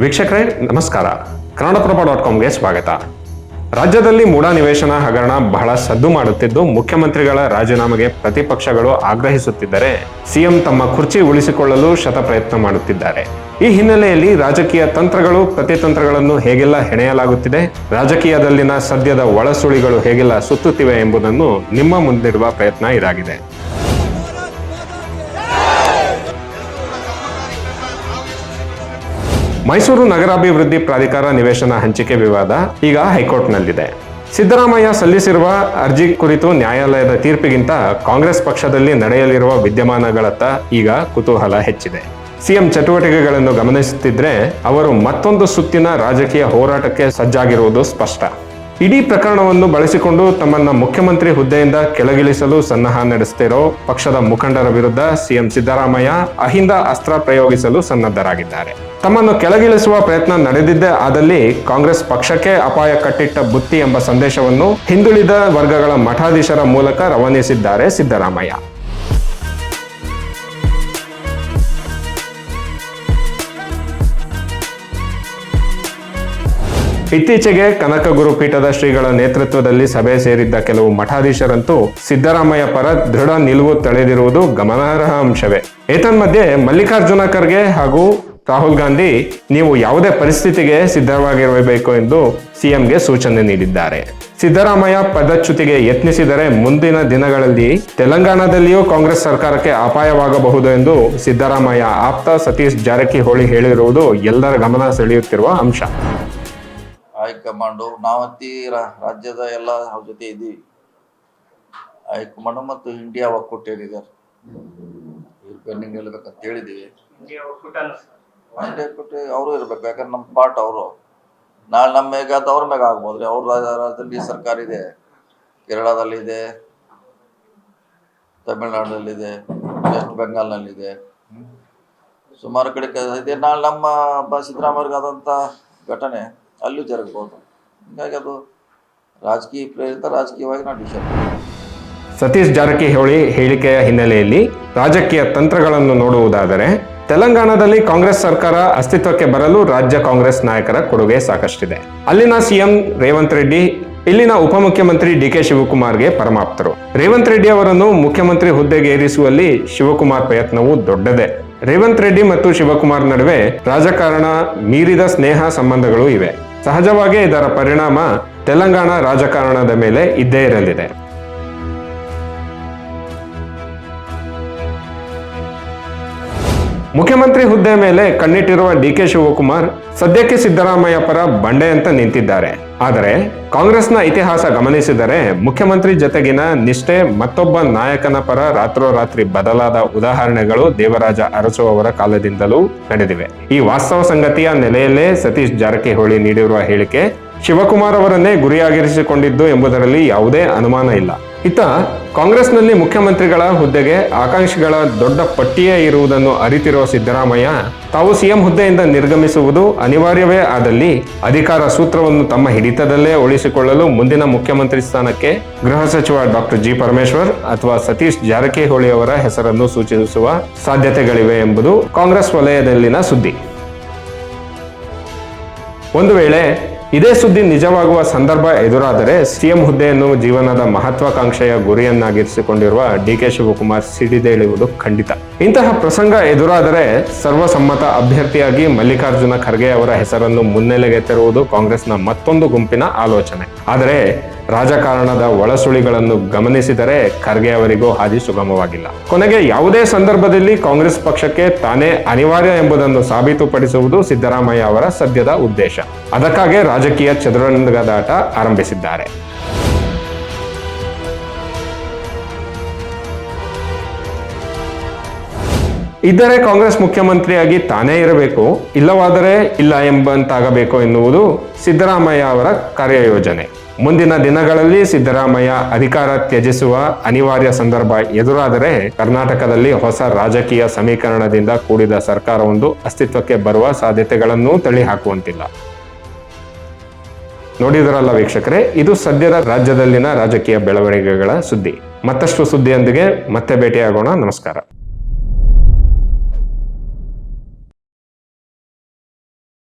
ವೀಕ್ಷಕರೇ, ನಮಸ್ಕಾರ. ಕನ್ನಡಪ್ರಭ ಡಾಟ್ ಕಾಮ್ಗೆ ಸ್ವಾಗತ. ರಾಜ್ಯದಲ್ಲಿ ಮೂಢ ನಿವೇಶನ ಹಗರಣ ಬಹಳ ಸದ್ದು ಮಾಡುತ್ತಿದ್ದು, ಮುಖ್ಯಮಂತ್ರಿಗಳ ರಾಜೀನಾಮೆಗೆ ಪ್ರತಿಪಕ್ಷಗಳು ಆಗ್ರಹಿಸುತ್ತಿದ್ದರೆ ಸಿಎಂ ತಮ್ಮ ಕುರ್ಚಿ ಉಳಿಸಿಕೊಳ್ಳಲು ಶತ ಪ್ರಯತ್ನ ಮಾಡುತ್ತಿದ್ದಾರೆ. ಈ ಹಿನ್ನೆಲೆಯಲ್ಲಿ ರಾಜಕೀಯ ತಂತ್ರಗಳು, ಪ್ರತಿತಂತ್ರಗಳನ್ನು ಹೇಗೆಲ್ಲ ಹೆಣೆಯಲಾಗುತ್ತಿದೆ, ರಾಜಕೀಯದಲ್ಲಿನ ಸದ್ಯದ ಒಳಸುಳಿಗಳು ಹೇಗೆಲ್ಲ ಸುತ್ತುತ್ತಿವೆ ಎಂಬುದನ್ನು ನಿಮ್ಮ ಮುಂದಿರುವ ಪ್ರಯತ್ನ ಇದಾಗಿದೆ. ಮೈಸೂರು ನಗರಾಭಿವೃದ್ಧಿ ಪ್ರಾಧಿಕಾರ ನಿವೇಶನ ಹಂಚಿಕೆ ವಿವಾದ ಈಗ ಹೈಕೋರ್ಟ್ನಲ್ಲಿದೆ. ಸಿದ್ದರಾಮಯ್ಯ ಸಲ್ಲಿಸಿರುವ ಅರ್ಜಿ ಕುರಿತು ನ್ಯಾಯಾಲಯದ ತೀರ್ಪಿಗಿಂತ ಕಾಂಗ್ರೆಸ್ ಪಕ್ಷದಲ್ಲಿ ನಡೆಯಲಿರುವ ವಿದ್ಯಮಾನಗಳತ್ತ ಈಗ ಕುತೂಹಲ ಹೆಚ್ಚಿದೆ. ಸಿಎಂ ಚಟುವಟಿಕೆಗಳನ್ನು ಗಮನಿಸುತ್ತಿದ್ರೆ ಅವರು ಮತ್ತೊಂದು ಸುತ್ತಿನ ರಾಜಕೀಯ ಹೋರಾಟಕ್ಕೆ ಸಜ್ಜಾಗಿರುವುದು ಸ್ಪಷ್ಟ. ಇಡೀ ಪ್ರಕರಣವನ್ನು ಬಳಸಿಕೊಂಡು ತಮ್ಮನ್ನ ಮುಖ್ಯಮಂತ್ರಿ ಹುದ್ದೆಯಿಂದ ಕೆಳಗಿಳಿಸಲು ಸನ್ನಹ ನಡೆಸುತ್ತಿರೋ ಪಕ್ಷದ ಮುಖಂಡರ ವಿರುದ್ಧ ಸಿಎಂ ಸಿದ್ದರಾಮಯ್ಯ ಅಹಿಂದ ಅಸ್ತ್ರ ಪ್ರಯೋಗಿಸಲು ಸನ್ನದ್ಧರಾಗಿದ್ದಾರೆ. ತಮ್ಮನ್ನು ಕೆಳಗಿಳಿಸುವ ಪ್ರಯತ್ನ ನಡೆದಿದ್ದೇ ಆದಲ್ಲಿ ಕಾಂಗ್ರೆಸ್ ಪಕ್ಷಕ್ಕೆ ಅಪಾಯ ಕಟ್ಟಿಟ್ಟ ಬುತ್ತಿ ಎಂಬ ಸಂದೇಶವನ್ನು ಹಿಂದುಳಿದ ವರ್ಗಗಳ ಮಠಾಧೀಶರ ಮೂಲಕ ರವಾನಿಸಿದ್ದಾರೆ ಸಿದ್ದರಾಮಯ್ಯ. ಇತ್ತೀಚೆಗೆ ಕನಕ ಗುರುಪೀಠದ ಶ್ರೀಗಳ ನೇತೃತ್ವದಲ್ಲಿ ಸಭೆ ಸೇರಿದ್ದ ಕೆಲವು ಮಠಾಧೀಶರಂತೂ ಸಿದ್ದರಾಮಯ್ಯ ಪರ ದೃಢ ನಿಲುವು ತಳೆದಿರುವುದು ಗಮನಾರ್ಹ ಅಂಶವೇ. ಏತನ್ಮಧ್ಯೆ ಮಲ್ಲಿಕಾರ್ಜುನ ಖರ್ಗೆ ಹಾಗೂ ರಾಹುಲ್ ಗಾಂಧಿ ನೀವು ಯಾವುದೇ ಪರಿಸ್ಥಿತಿಗೆ ಸಿದ್ಧವಾಗಿರಬೇಕು ಎಂದು ಸಿಎಂಗೆ ಸೂಚನೆ ನೀಡಿದ್ದಾರೆ. ಸಿದ್ದರಾಮಯ್ಯ ಪದಚ್ಯುತಿಗೆ ಯತ್ನಿಸಿದರೆ ಮುಂದಿನ ದಿನಗಳಲ್ಲಿ ತೆಲಂಗಾಣದಲ್ಲಿಯೂ ಕಾಂಗ್ರೆಸ್ ಸರ್ಕಾರಕ್ಕೆ ಅಪಾಯವಾಗಬಹುದು ಎಂದು ಸಿದ್ದರಾಮಯ್ಯ ಆಪ್ತ ಸತೀಶ್ ಜಾರಕಿಹೊಳಿ ಹೇಳಿರುವುದು ಎಲ್ಲರ ಗಮನ ಸೆಳೆಯುತ್ತಿರುವ ಅಂಶ. ಹೈಕಮಾಂಡು ನಾವಂತಿ ರಾ- ರಾಜ್ಯದ ಎಲ್ಲ ಅವ್ರ ಜೊತೆ ಇದ್ದೀವಿ. ಹೈಕಮಾಂಡು ಮತ್ತು ಇಂಡಿಯಾ ಒಕ್ಕೂಟ ಏನಿದ್ದಾರೆ ಪೆಂಡಿಂಗ್ ನಿಲ್ಬೇಕಂತ ಹೇಳಿದ್ದೀವಿ ಇಂಡಿಯಾ ಒಕ್ಕೂಟ ಅವರು ಇರ್ಬೇಕು ಯಾಕಂದ್ರೆ ನಮ್ಮ ಪಾರ್ಟ್ ಅವರು. ನಾಳೆ ನಮ್ಮ ಮೇಗ ಅದು ಅವ್ರ ಮೇಗ ಆಗ್ಬೋದ್ರಿ. ಅವ್ರ ರಾಜ್ಯ- ರಾಜ್ಯದಲ್ಲಿ ಸರ್ಕಾರ ಇದೆ. ಕೇರಳದಲ್ಲಿದೆ ತಮಿಳ್ನಾಡಲ್ಲಿದೆ ವೆಸ್ಟ್ ಬೆಂಗಾಲ್ನಲ್ಲಿದೆ ಸುಮಾರು ಕಡೆ ಇದೆ. ನಾಳೆ ನಮ್ಮ ಬ ಸಿದ್ದರಾಮಯ್ಯಗಾದಂಥ ಘಟನೆ ಅಲ್ಲೂ ಜರುಗ್ಬೋದು. ಹೀಗಾಗಿ ಅದು ರಾಜಕೀಯ ಪ್ರೇರಿತ ರಾಜಕೀಯವಾಗಿ ನಾವು ಡಿಸಿಷನ್ ಸತೀಶ್ ಜಾರಕಿಹೊಳಿ ಹೇಳಿಕೆಯ ಹಿನ್ನೆಲೆಯಲ್ಲಿ ರಾಜಕೀಯ ತಂತ್ರಗಳನ್ನು ನೋಡುವುದಾದರೆ, ತೆಲಂಗಾಣದಲ್ಲಿ ಕಾಂಗ್ರೆಸ್ ಸರ್ಕಾರ ಅಸ್ತಿತ್ವಕ್ಕೆ ಬರಲು ರಾಜ್ಯ ಕಾಂಗ್ರೆಸ್ ನಾಯಕರ ಕೊಡುಗೆ ಸಾಕಷ್ಟಿದೆ. ಅಲ್ಲಿನ ಸಿಎಂ ರೇವಂತ್ ರೆಡ್ಡಿ, ಇಲ್ಲಿನ ಉಪಮುಖ್ಯಮಂತ್ರಿ ಡಿ ಕೆ ಶಿವಕುಮಾರ್ಗೆ ಪರಮಾಪ್ತರು. ರೇವಂತ್ ರೆಡ್ಡಿ ಅವರನ್ನು ಮುಖ್ಯಮಂತ್ರಿ ಹುದ್ದೆಗೆ ಏರಿಸುವಲ್ಲಿ ಶಿವಕುಮಾರ್ ಪ್ರಯತ್ನವು ದೊಡ್ಡದೇ. ರೇವಂತ್ ರೆಡ್ಡಿ ಮತ್ತು ಶಿವಕುಮಾರ್ ನಡುವೆ ರಾಜಕಾರಣ, ಮೀರಿದ ಸ್ನೇಹ ಸಂಬಂಧಗಳು ಇವೆ. ಸಹಜವಾಗಿ ಇದರ ಪರಿಣಾಮ ತೆಲಂಗಾಣ ರಾಜಕಾರಣದ ಮೇಲೆ ಇದ್ದೇ ಇರಲಿದೆ. ಮುಖ್ಯಮಂತ್ರಿ ಹುದ್ದೆ ಮೇಲೆ ಕಣ್ಣಿಟ್ಟಿರುವ ಡಿ ಕೆ ಶಿವಕುಮಾರ್ ಸದ್ಯಕ್ಕೆ ಸಿದ್ದರಾಮಯ್ಯ ಪರ ಬಂಡೆ ಅಂತ ನಿಂತಿದ್ದಾರೆ. ಆದರೆ ಕಾಂಗ್ರೆಸ್ನ ಇತಿಹಾಸ ಗಮನಿಸಿದರೆ ಮುಖ್ಯಮಂತ್ರಿ ಜೊತೆಗಿನ ನಿಷ್ಠೆ ಮತ್ತೊಬ್ಬ ನಾಯಕನ ಪರ ರಾತ್ರೋರಾತ್ರಿ ಬದಲಾದ ಉದಾಹರಣೆಗಳು ದೇವರಾಜ ಅರಸು ಅವರ ಕಾಲದಿಂದಲೂ ನಡೆದಿವೆ. ಈ ವಾಸ್ತವ ಸಂಗತಿಯ ನೆಲೆಯಲ್ಲೇ ಸತೀಶ್ ಜಾರಕಿಹೊಳಿ ನೀಡಿರುವ ಹೇಳಿಕೆ ಶಿವಕುಮಾರ್ ಅವರನ್ನೇ ಗುರಿಯಾಗಿರಿಸಿಕೊಂಡಿದ್ದು ಎಂಬುದರಲ್ಲಿ ಯಾವುದೇ ಅನುಮಾನ ಇಲ್ಲ. ಇತ್ತ ಕಾಂಗ್ರೆಸ್ನಲ್ಲಿ ಮುಖ್ಯಮಂತ್ರಿಗಳ ಹುದ್ದೆಗೆ ಆಕಾಂಕ್ಷಿಗಳ ದೊಡ್ಡ ಪಟ್ಟಿಯೇ ಇರುವುದನ್ನು ಅರಿತಿರುವ ಸಿದ್ದರಾಮಯ್ಯ, ತಾವು ಸಿಎಂ ಹುದ್ದೆಯಿಂದ ನಿರ್ಗಮಿಸುವುದು ಅನಿವಾರ್ಯವೇ ಆದಲ್ಲಿ ಅಧಿಕಾರ ಸೂತ್ರವನ್ನು ತಮ್ಮ ಹಿಡಿತದಲ್ಲೇ ಉಳಿಸಿಕೊಳ್ಳಲು ಮುಂದಿನ ಮುಖ್ಯಮಂತ್ರಿ ಸ್ಥಾನಕ್ಕೆ ಗೃಹ ಸಚಿವ ಡಾಕ್ಟರ್ ಜಿ ಪರಮೇಶ್ವರ್ ಅಥವಾ ಸತೀಶ್ ಜಾರಕಿಹೊಳಿ ಅವರ ಹೆಸರನ್ನು ಸೂಚಿಸುವ ಸಾಧ್ಯತೆಗಳಿವೆ ಎಂಬುದು ಕಾಂಗ್ರೆಸ್ ವಲಯದಲ್ಲಿನ ಸುದ್ದಿ. ಒಂದು ವೇಳೆ ಇದೇ ಸುದ್ದಿ ನಿಜವಾಗುವ ಸಂದರ್ಭ ಎದುರಾದರೆ ಸಿಎಂ ಹುದ್ದೆಯನ್ನು ಜೀವನದ ಮಹತ್ವಾಕಾಂಕ್ಷೆಯ ಗುರಿಯನ್ನಾಗಿರಿಸಿಕೊಂಡಿರುವ ಡಿ ಕೆ ಶಿವಕುಮಾರ್ ಸಿಡಿದೇಳುವುದು ಖಂಡಿತ. ಇಂತಹ ಪ್ರಸಂಗ ಎದುರಾದರೆ ಸರ್ವಸಮ್ಮತ ಅಭ್ಯರ್ಥಿಯಾಗಿ ಮಲ್ಲಿಕಾರ್ಜುನ ಖರ್ಗೆ ಅವರ ಹೆಸರನ್ನು ಮುನ್ನೆಲೆಗೆ ತರುವುದು ಕಾಂಗ್ರೆಸ್ನ ಮತ್ತೊಂದು ಗುಂಪಿನ ಆಲೋಚನೆ. ಆದರೆ ರಾಜಕಾರಣದ ಒಳಸುಳಿಗಳನ್ನು ಗಮನಿಸಿದರೆ ಖರ್ಗೆ ಅವರಿಗೂ ಹಾದಿ ಸುಗಮವಾಗಿಲ್ಲ. ಕೊನೆಗೆ ಯಾವುದೇ ಸಂದರ್ಭದಲ್ಲಿ ಕಾಂಗ್ರೆಸ್ ಪಕ್ಷಕ್ಕೆ ತಾನೇ ಅನಿವಾರ್ಯ ಎಂಬುದನ್ನು ಸಾಬೀತುಪಡಿಸುವುದು ಸಿದ್ದರಾಮಯ್ಯ ಅವರ ಸದ್ಯದ ಉದ್ದೇಶ. ಅದಕ್ಕಾಗಿ ರಾಜಕೀಯ ಚದುರಂಗದಾಟ ಆರಂಭಿಸಿದ್ದಾರೆ. ಇದ್ದರೆ ಕಾಂಗ್ರೆಸ್ ಮುಖ್ಯಮಂತ್ರಿಯಾಗಿ ತಾನೇ ಇರಬೇಕು, ಇಲ್ಲವಾದರೆ ಇಲ್ಲ ಎಂಬಂತಾಗಬೇಕು ಎನ್ನುವುದು ಸಿದ್ದರಾಮಯ್ಯ ಅವರ ಕಾರ್ಯಯೋಜನೆ. ಮುಂದಿನ ದಿನಗಳಲ್ಲಿ ಸಿದ್ದರಾಮಯ್ಯ ಅಧಿಕಾರ ತ್ಯಜಿಸುವ ಅನಿವಾರ್ಯ ಸಂದರ್ಭ ಎದುರಾದರೆ ಕರ್ನಾಟಕದಲ್ಲಿ ಹೊಸ ರಾಜಕೀಯ ಸಮೀಕರಣದಿಂದ ಕೂಡಿದ ಸರ್ಕಾರವೊಂದು ಅಸ್ತಿತ್ವಕ್ಕೆ ಬರುವ ಸಾಧ್ಯತೆಗಳನ್ನೂ ತಳ್ಳಿ ಹಾಕುವಂತಿಲ್ಲ ನೋಡಿದರಲ್ಲ ವೀಕ್ಷಕರೇ, ಇದು ಸದ್ಯದ ರಾಜ್ಯದಲ್ಲಿನ ರಾಜಕೀಯ ಬೆಳವಣಿಗೆಗಳ ಸುದ್ದಿ. ಮತ್ತಷ್ಟು ಸುದ್ದಿಯೊಂದಿಗೆ ಮತ್ತೆ ಭೇಟಿಯಾಗೋಣ. ನಮಸ್ಕಾರ.